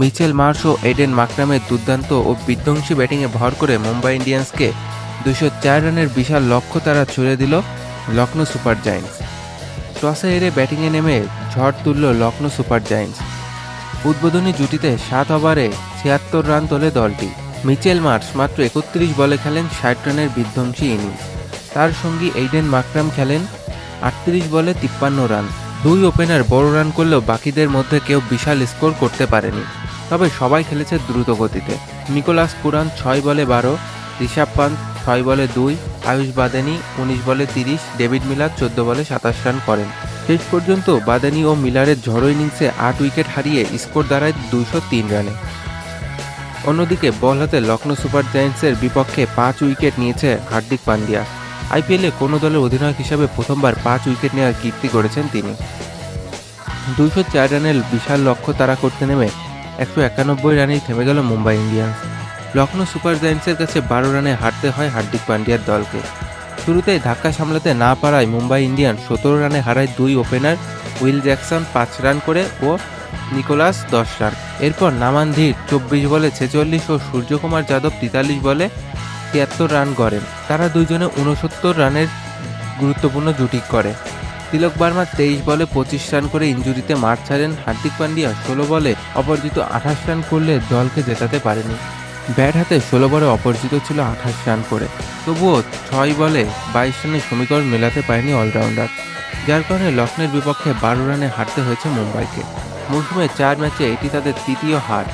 Mitchell Marsh ও Aiden মাকরামের দুর্দান্ত ও বিধ্বংসী ব্যাটিংয়ে ভর করে মুম্বাই ইন্ডিয়ান্সকে দুশো চার রানের বিশাল লক্ষ্য তারা ছুড়ে দিল লখনৌ সুপার জায়েন্টস। টসে হেরে ব্যাটিংয়ে নেমে ঝড় তুলল লখনৌ সুপার জায়েন্টস। উদ্বোধনী জুটিতে সাত ওভারে ছিয়াত্তর রান তোলে দলটি। মিচেল মার্স মাত্র একত্রিশ বলে খেলেন ষাট রানের বিধ্বংসী ইনিংস। তার সঙ্গী এইডেন মাকরাম খেলেন আটত্রিশ বলে তিপ্পান্ন রান। দুই ওপেনার বড় রান করলেও বাকিদের মধ্যে কেউ বিশাল স্কোর করতে পারেনি। তবে সবাই খেলেছে দ্রুত গতিতে। নিকোলাস পুরান ছয় বলে বারো, ঋষভ পান্ত ছয় বলে দুই, আয়ুষ বাদানি উনিশ বলে তিরিশ, ডেভিড মিলার চোদ্দ বলে সাতাশ রান করেন। শেষ পর্যন্ত বাদানি ও মিলারের ঝড়ো ইনিংসে আট উইকেট হারিয়ে স্কোর দাঁড়ায় দুইশো তিন রানে। অন্যদিকে বল হাতে লখনৌ সুপার জায়ান্টসের বিপক্ষে পাঁচ উইকেট নিয়েছে হার্দিক পান্ডিয়া। আইপিএলে কোনো দলের অধিনায়ক হিসাবে প্রথমবার পাঁচ উইকেট নেওয়ার কীর্তি করেছেন তিনি। দুইশো চার রানের বিশাল লক্ষ্য তারা করতে নেমে একশো একানব্বই রানেই থেমে গেল মুম্বাই ইন্ডিয়ান্স। লখনৌ সুপার জায়ান্টসের কাছে বারো রানে হারতে হয় হার্দিক পান্ডিয়ার দলকে। শুরুতেই ধাক্কা সামলাতে না পারায় মুম্বাই ইন্ডিয়ান সতেরো রানে হারায় দুই ওপেনার উইল জ্যাকসন পাঁচ রান করে ও নিকোলাস দশ রান। এরপর নামান ধীর চব্বিশ বলে ছেচল্লিশ ও সূর্যকুমার যাদব তেতাল্লিশ বলে তিয়াত্তর রান করেন তারা দুইজনে উনসত্তর রানের গুরুত্বপূর্ণ জুটি করে। তিলক বার্মা তেইশ বলে পঁচিশ রান করে ইঞ্জুরিতে মাঠ ছাড়েন হার্দিক পান্ডিয়া, ষোলো বলে অপরাজিত আঠাশ রান করলে দলকে জেতাতে পারেনি। ব্যাট হাতে ষোলো বলে অপরাজিত ছিল আঠাশ রান করে। তবুও ছয় বলে বাইশ রানের সমীকরণ মেলাতে পারেনি অলরাউন্ডার। যার কারণে লখনৌর বিপক্ষে বারো রানে হারতে হয়েছে মুম্বাইকে। মৌসুমে চার ম্যাচে এটি তাদের তৃতীয় হার।